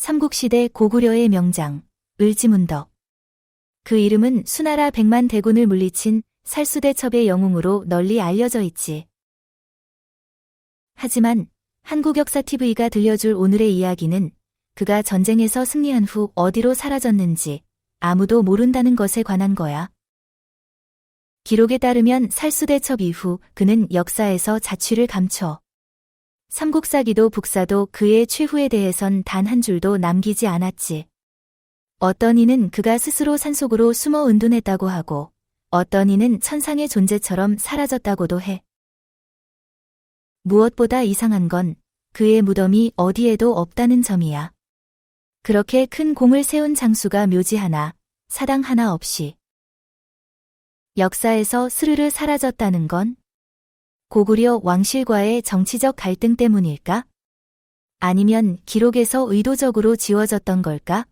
삼국시대 고구려의 명장, 을지문덕. 그 이름은 수나라 백만 대군을 물리친 살수대첩의 영웅으로 널리 알려져 있지. 하지만 한국역사TV가 들려줄 오늘의 이야기는 그가 전쟁에서 승리한 후 어디로 사라졌는지 아무도 모른다는 것에 관한 거야. 기록에 따르면 살수대첩 이후 그는 역사에서 자취를 감춰 삼국사기도 북사도 그의 최후에 대해선 단 한 줄도 남기지 않았지. 어떤 이는 그가 스스로 산속으로 숨어 은둔했다고 하고 어떤 이는 천상의 존재처럼 사라졌다고도 해. 무엇보다 이상한 건 그의 무덤이 어디에도 없다는 점이야. 그렇게 큰 공을 세운 장수가 묘지 하나, 사당 하나 없이 역사에서 스르르 사라졌다는 건 고구려 왕실과의 정치적 갈등 때문일까? 아니면 기록에서 의도적으로 지워졌던 걸까?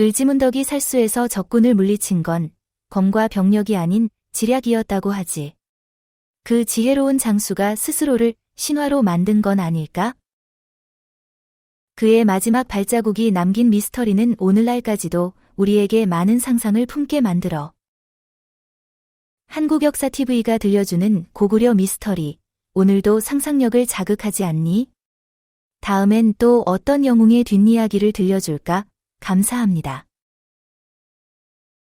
을지문덕이 살수에서 적군을 물리친 건 검과 병력이 아닌 지략이었다고 하지. 그 지혜로운 장수가 스스로를 신화로 만든 건 아닐까? 그의 마지막 발자국이 남긴 미스터리는 오늘날까지도 우리에게 많은 상상을 품게 만들어. 한국역사TV가 들려주는 고구려 미스터리. 오늘도 상상력을 자극하지 않니? 다음엔 또 어떤 영웅의 뒷이야기를 들려줄까? 감사합니다.